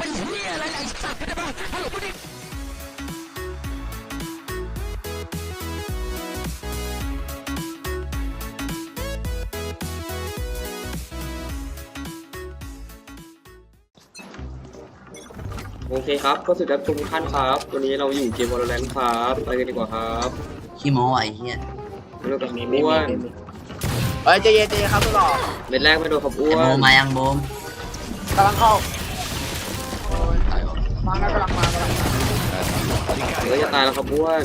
เป็นเหี้ยอะไรไอ้สัตว์เข้าใจปะฮัลโหลพูดดิโอเคครับ ก็สุดแล้วทุกท่านครับ วันนี้เราอยู่เกม Valorant ครับ ไปกันดีกว่าครับขี้โม้ไอ้เหี้ยเริ่มกับมีไม่อ้วมีนไม่มีเอ้ยใจเย็นใจเย็นครับตลอดเม็ดแรกไม่โดนขับอ้ไอ้วโมนมายังโบมกำลังเข้าโอ้ย มาแล้วกำลังมากำลังมาเฮ้ยจะตายแล้วครับอ้วน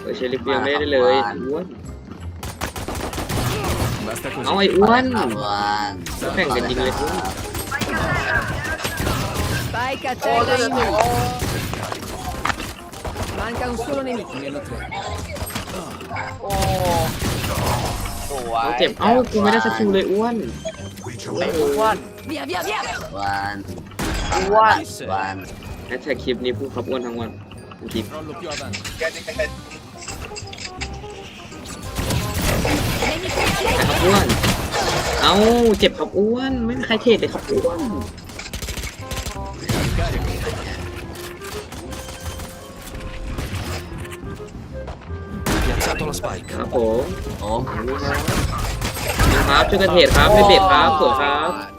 เฮ้ยเชลิฟยังไม่ได้เลยอ้วน Basta così. เอาไอ้อ้วนอ้วนแข่งกันจริงเลยอ้วน Spike a โอ้ย terra เดี๋ยว in เดี๋ยว uno. โอ้ Manca un solo nemico. Livello 3. โอ้สวยเอาเจ็บ เอ้ากูไม่ได้สกิลเลยอ้วนไอ้อ้วน Via, via, via! อ้วนอ้ วนอ้วนแฮชแท็กคลิปนี้พูดขับอ้วนทั้งวันทั้งคลิป Crollo più avanti. แต่ขับอ้วน เอ้าเจ็บขับอ้วน ไม่มีใครเทรดเลยขับอ้วน Carico. Piazzato la spike. ครับผมโอมนี่ครับนี่ครับช่วยกันเทรดครับไม่เบ็ดครับสวยครับน่า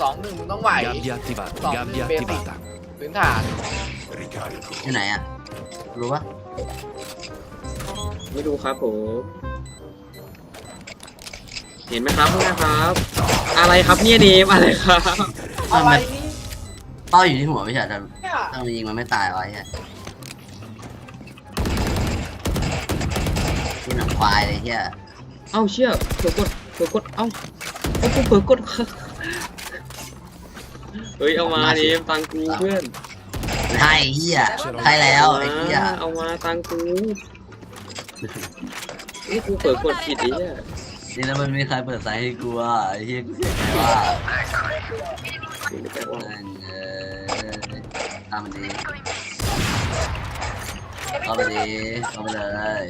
สองหนึ่งมึงต้องไหว Gabbia attivata. Top Gabbia basic. attivata. พื้นฐานที่ไหนอะ รู้ปะไม่ดูครับผม เห็นไหมครับข้างหน้าครับ อะไรครับเนี่ยเนมอะไรครับ อะไรนี่เป้าอยู่ที่หัวไม่ใช่แต่เนี่ยถ้ามันยิงมันไม่ตายวะไอ้เหี้ยที่หนังควายเลยเหี้ยเอ้าเชี่ยเผื่อกดเผื่อกดเอ้าเอ้ากูเผื่อกด เฮ้ยเอามาเนมตังกูเพื่อนใช่เหี้ยใช่แล้วไอ้เหี้ยเอามาตังกูนี่กูเผื่อกดผิดไอ้เนี่ยนี่แล้วมันไม่มีใครเปิดไซส์ให้กูอะไอ้เหี้ยกูเสียใจว่าเดี๋ยวไปว่านั่นเออทำมันดีเข้าไปดีเข้าไปเลย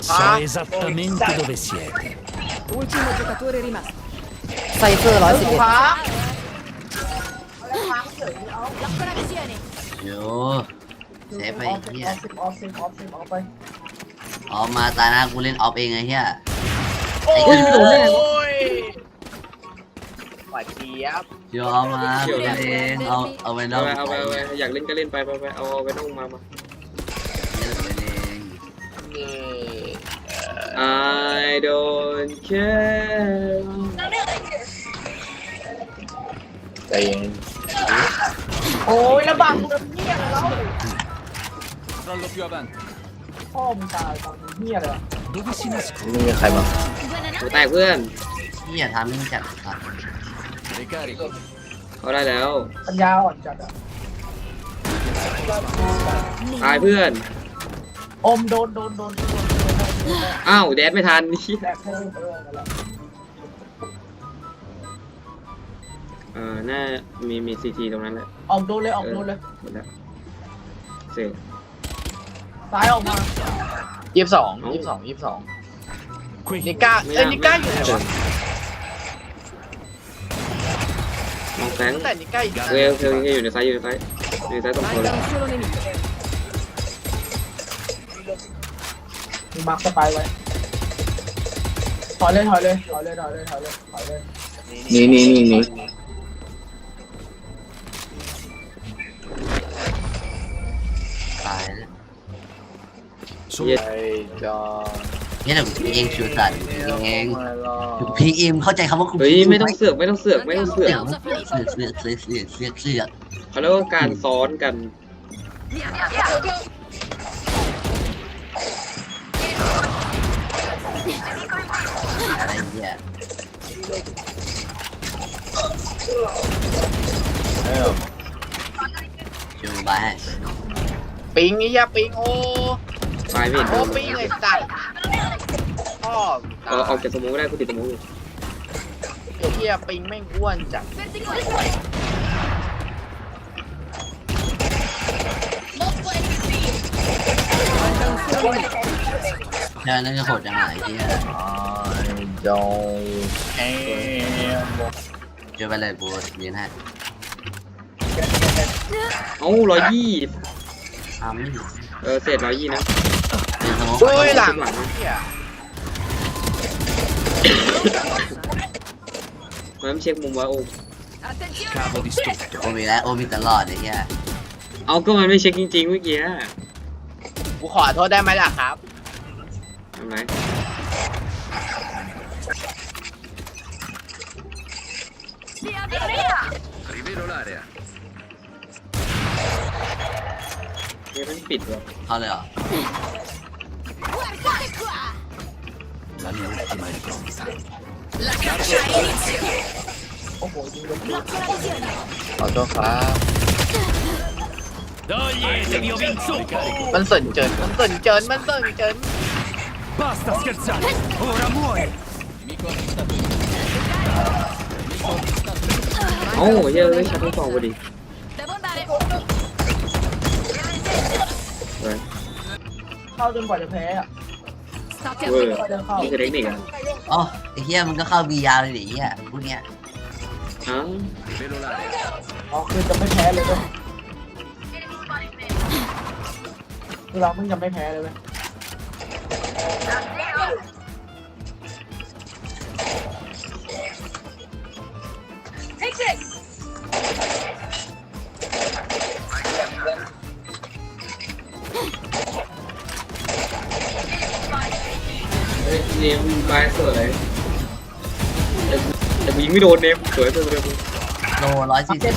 So esattamente dove siete. Ultimo giocatore rimasto. ไซเฟอร์ร้อยสิบครับโยเซฟไปไอ้เหี้ยออฟซิมออฟซิมออฟไปออกมาตาหน้ากูเล่นออฟเองไอ้เหี้ยโอ้ยไม่โดนแน่หวานเจี๊ยบยอมมากูเล่นเองเอาเอาไปนอเอากไปเอาไปเอาไปอยากเล่นก็เล่นไปไปไปเอาเอาไปน้องมามาเล่นเองนี่ I don't care ใจเย็นโอ้ยแล้วบังกูเป็นเหี้ยแล้ว Crollo più avanti. พ่อมึงตายบังมึงเหี้ยเลย Dove si nasconde? นี่มีใครบ้างหัวแตกเพื่อนเหี้ยทำมิ่งจัดสัตว์ Ricarico. เขาได้แล้ว ปัญญาอ่อนจัดอะตายเพื่อน อมโดนโดนโดนโดนโดนอ้าวแดดไม่ทันนี่แดกเพิ่มเพิ่มนั่นแหละเออน้ามีมีซีทีตรงนั้นแหละออกโดนเลยออกโดนเลยหมดแล้วเสร็จซ้ายออกมายี่สิบสองยี่สิบสองยี่สิบสองนิก้าเอ้ยนิก้าอยู่ไหนวะมองแสงแต่นิก้าอยู่เออเอออยู่ในซ้ายอยู่ในซ้ายอยู่ในซ้ายตรงโคน มีมาร์คสไปไว้ถอยเลยถอยเลยถอยเลยถอยเลยถอยเลยถอยเลยนี่นี่นี่นี่ตายแล้ว Solo เย็ดไอ้จอเนี่ยเดี๋ยวกูเองชูสัตว์กูเองพีเอ็มเข้าใจคำว่ากูเฮ้ยไม่ต้องเสือกไม่ต้องเสือกไม่ต้องเสือกเสือกเสือกเสือกเสือกเสือกเสือกเสือกเขาเรียกว่าการซ้อนกัน อะไรเงี้ยชูบายให้ปิงไอ้ยาปิงโอตายไม่เห็นโอ้ปิงไอ้สัตว์พ่อเออออกจากสมองไม่ได้กูติดสมองอยู่ไอ้เหี้ยปิงแม่งอ้วนจัด Manca un solo solo nemico. ใช่นั่นก็โหดจังไงเฮียจงแอมเจอไปเลยบูยืนให้เอ้าร้อยยี่อ้าวไม่อยู่เออเศษร้อยยี่นะยืนสมองเฮ้ยหลังหลังเหี้ยมันเช็คมุมไว้โอ้ Cavo distrutto. โอมีแล้วโอมีตลอดไอ้เฮียเอาก็มันไม่เช็คจริงๆเมื่อกี้กูขอโทษได้ไหมล่ะครับ ทำไร Rivelo l'area. เนี่ยมันปิดวะเข้าเลยเหรอ La mia ultima è pronta. โอ้โหยิงโดนขอโทษครับ Toglietevi ho vinto! Ricarico. มันสนเจินมันสนเจินมันสนเจิน Basta scherzare! Ora muori! เอ้าเฮ้ยเฮ้ยชัดทั้งสองพอดี Devo andare. เลยเข้าจนกว่าจะแพ้อะ State เวอร์ attenti. นี่คือเทคนิคอะอ๋อไอ้เฮียมึงก็เข้าบียาวเลยดิเฮียพวกเนี้ยฮะ Rivelo l'area. อ๋อคือจะไม่แพ้เลยเว้ยคือเรามึงจะไม่แพ้เลยเว้ย สวยแต่แต่กูยิงไม่โดนเนมสวยสวยสวยสวยโลร้อยสี่สิบ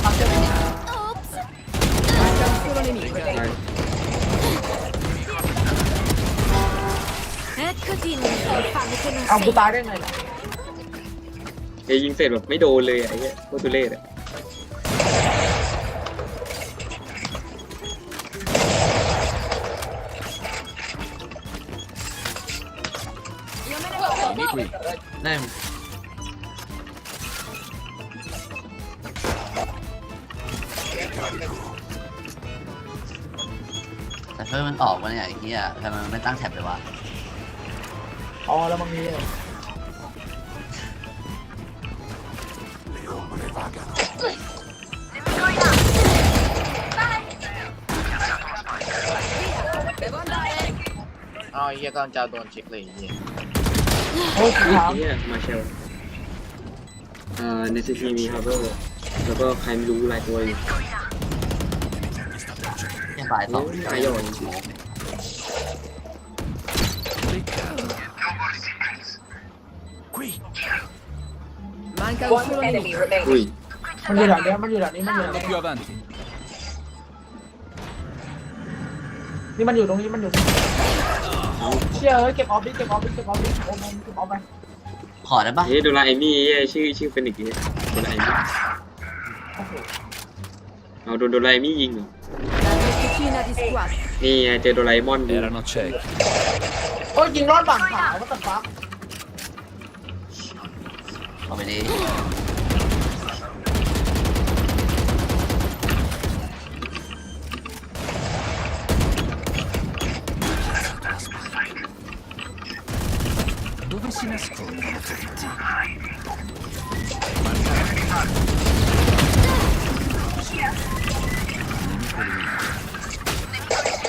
Manca un solo nemico. ตาย Eccoti, infame che non เอากูตายได้ไงล่ะเฮ้ยยิงเสร็จแบบไม่โดนเลยอะไอ้เหี้ยโคตรทุเรศอะ vado. Vieni qui. ได้แต่เพิ่มมันออกวะเนี่ยไอ้เฮียทำไมมันไม่ตั้งแท็บเลยวะอ๋อแล้วมึงมีเลย Devo andare. อ๋อไอ้เหี้ยกำลังจะโดนเช็คเลยไอ้เหี้ย โอ้ยอุ้ยถามไอ้เหี้ยมาเชลเอ่อในซีทีมีฮาร์เบอร์แล้วก็ใครไม่รู้หลายตัวอยู่แค่ฝ่ายสองตายย่อย Peccato. Qui. Manca un solo nemico. อุ้ยมันอยู่แถวเนี้ยมันอยู่แถวนี้มันอยู่แถวนี้ Più avanti. นี่มันอยู่ตรงนี้มันอยู่ตรงนี้ เชี่ยเอ้ยเก็บออฟดิเก็บออฟดิเก็บออฟดิโอ้มเก็บออฟไปขอได้ปะเฮ้ยโดราเอมี่เฮ้ยชื่อชื่อเฟนิกซ์เนี่ยโดราเอมี่โอ้โหเอาโดนโดราเอมี่ยิงเหรอ La vesticina di squadra. นี่ไงเจอโดราเอมอนดู Erano ciechi. โอ้ยยิงรอดฝั่งขาวว่าแต่ฟักเอาไปดิ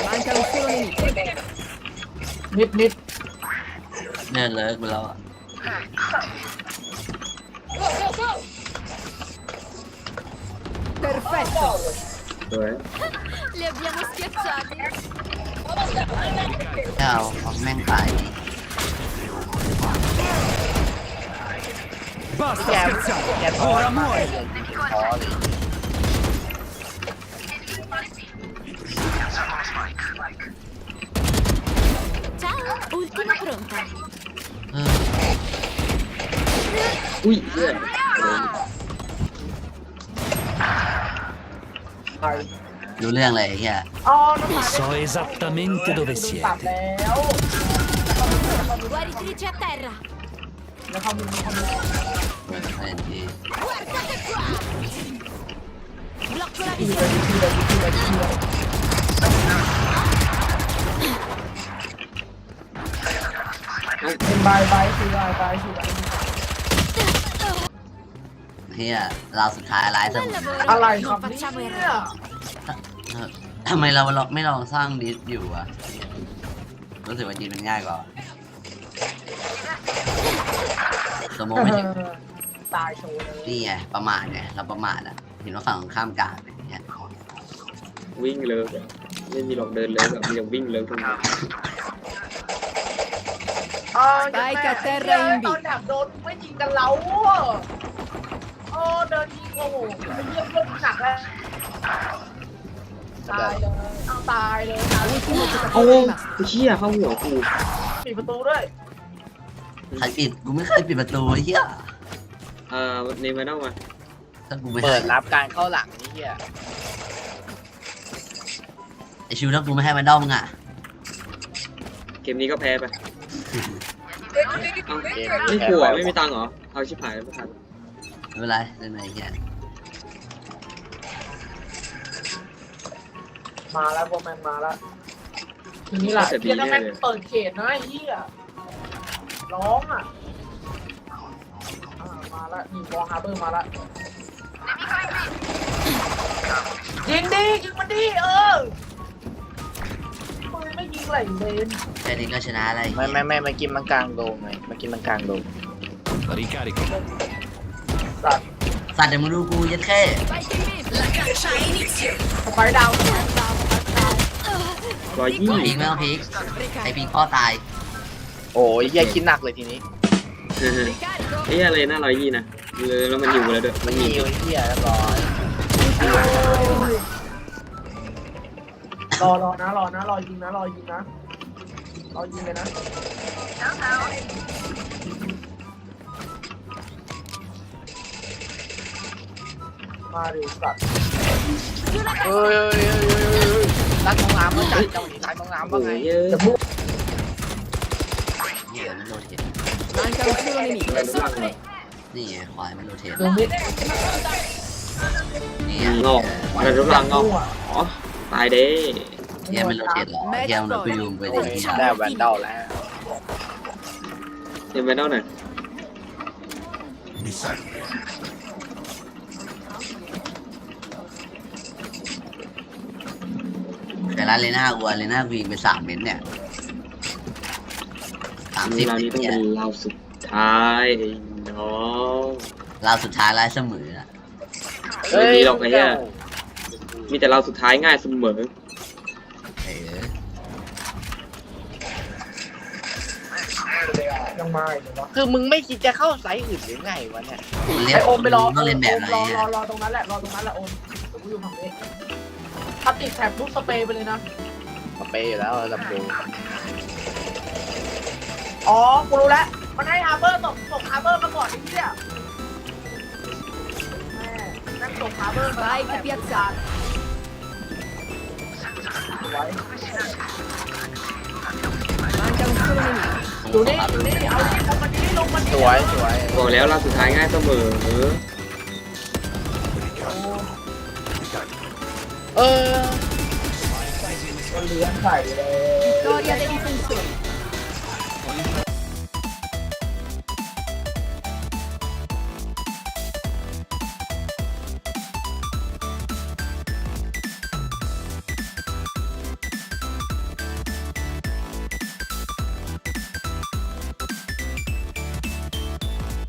Manca un solo nemico. นิดนิดเนี่ยเลิกไปแล้วอะ Perfetto. สวย Li abbiamo schiacciati. แค่เอาเอาแม่งตายดิ Basta yeah, scherzare! Yeah, Ora muori! Ciao, ultima pronta. Uh. Ui, yeah. No! Lui lei, eh. Oh, so esattamente dove siete. Oh. แล้ว Guaritrice a terra. แล้วเขามีเขามีเออไม่เห็นที Guardate qua. Blocco la ที่ visione. เลยที่เลยที่เลยที่เลยเป็นบายบายคือบายบายคือบายเฮียเราสุดท้ายร้ายเสม Bel อ lavoro. อะไร Non ครับ facciamo เนี่ย errori. ทำไมเราไม่ลองสร้างดิสอยู่อะรู้สึกว่าจีนมันง่ายกว่า สมมติไม่ถึงตายโชว์เลยนี่ไงประมาทไงเราประมาทอะเห็นว่าฝั่งตรงข้ามกลางอย่างเงี้ยวิ่งเลยอะไม่มีหรอกเดินเลยแบบมีแต่วิ่งเลยตรงนี้เออ Vai แม่ che a terra in ต B อนดับโดนไม่ยิงกันเราโอ้เดินยิงโอ้โหไปเยี่ยมเยี่ยมหนักแล้วตายเลยเอาตายเลยตายเลยโอ้ยเชี่ยเข้าหัวกูปิดประตูด้วย ใครปิด กูไม่เคยปิดประตูไอ้เหี้ยเอ่อเนมมาเน่ามาถ้ากูไม่เปิให้ดรับการเข้าหลังนี่เฮียไอชิวถ้ากูไม่ให้มันด้อมมึงอะเกมนี้ก็แพ้ไปเอ้าเกมไม่กลัวไม่มีตังค์เหรอ เอาชิบหายไม่ทันไม่เป็นไรเล่นไหนเหี้ยมาแล้วพวกแมนมาแล้วทีนี้แหละเฮียถ้าแม่งเปิดเขตนะไอ้เฮีย ร้องอะอ่ามาแล้วนี่วอลฮาร์เบอร์มาแล้วยิงดิยิงมันดิเออปืนไม่ยิงไหลเลนแค่นี้ก็ชนะอะไรไม่ไม่ไม่มากินมันกลางโดมไงมากินมันกลางโดม Ricarico. สัตว์สัตว์เดี๋ยวมึงดูกูยัดแค่ Vai che mi. สไปดาวร้อยยี่พีกไม่ต้องพีกไอพีกพ่อตาย โอ้ยเฮียคิดหนักเลยทีนี้ Ricarico. เอ้ยอะไรน่าร้อยยี่นะเลยแล้วมันอยู่แล้วด้วยมันมีมีอยู่เฮียเรียบร้อยรอรอนะรอนะรอยิงนะรอยิงนะรอยิงเลยนะมาดิสัตว์ Sulla เฮ้ย testa. เฮ้ยเฮ้ยเฮ้ยเฮ้ยรักน้องน้ำมาจัดเจ้าหนีรักน้องน้ำโอ้ว่าไงยเยอะจะพูด เหี้ยมันโรเทต Manca un solo nemico. Sono tre. นี่ไงควายมันโรเทตดูมิดนี่ไงงอกแต่ทุกหลังงอกอ๋อตายเด้เหี้ยมันโรเทตหรอเหี้ยมันโดนกูยุงไปดิเหี้ยได้แวนดอลแล้วเอ็มไปเน่าหน่อยแต่ร้านเลน่าอัวเลน่าวิ่งไปสามเมตรเนี่ยสามสิบเนี่ยเราสุด ท้ายไอ้น้องเราสุดท้ายร้ายเสมออะไม่มีหรอกไอ้เหี้ยมีแต่เราสุดท้ายง่ายเสมอเออยังมาอีกเหรอคือมึงไม่คิดจะเข้าไซส์อื่นหรือไงวะเนี่ยเรียไอกโอมไปรอต้องเล่นแบบโอมอะไรรอรเนี่อยรอตรงนั้นแหละรอตรงนั้นแหละโอมเดี๋ยวกูอยู่ฝั่งนี้ถ้าติดแท็บลูกสเปรย์ไปเลยนะมาเปย์อยู่แล้วลำดูอ๋อกูรู้แล้ว มันให้ฮาร์เบอร์ส่งส่งฮาร์เบอร์มาก่อนไอ้เหี้ยแม่แม่งส่งฮาร์เบอร์มา Vai che piazzare. ไว้ Manca un solo nemico. ดูนี่ดูนี่เอานี่ลงมานี่ลงมานี่สวยสวยบอกแล้วเราสุดท้ายง่ายเสมอเออมันเลี้ยงใส่เลย Vittoria dei difensori.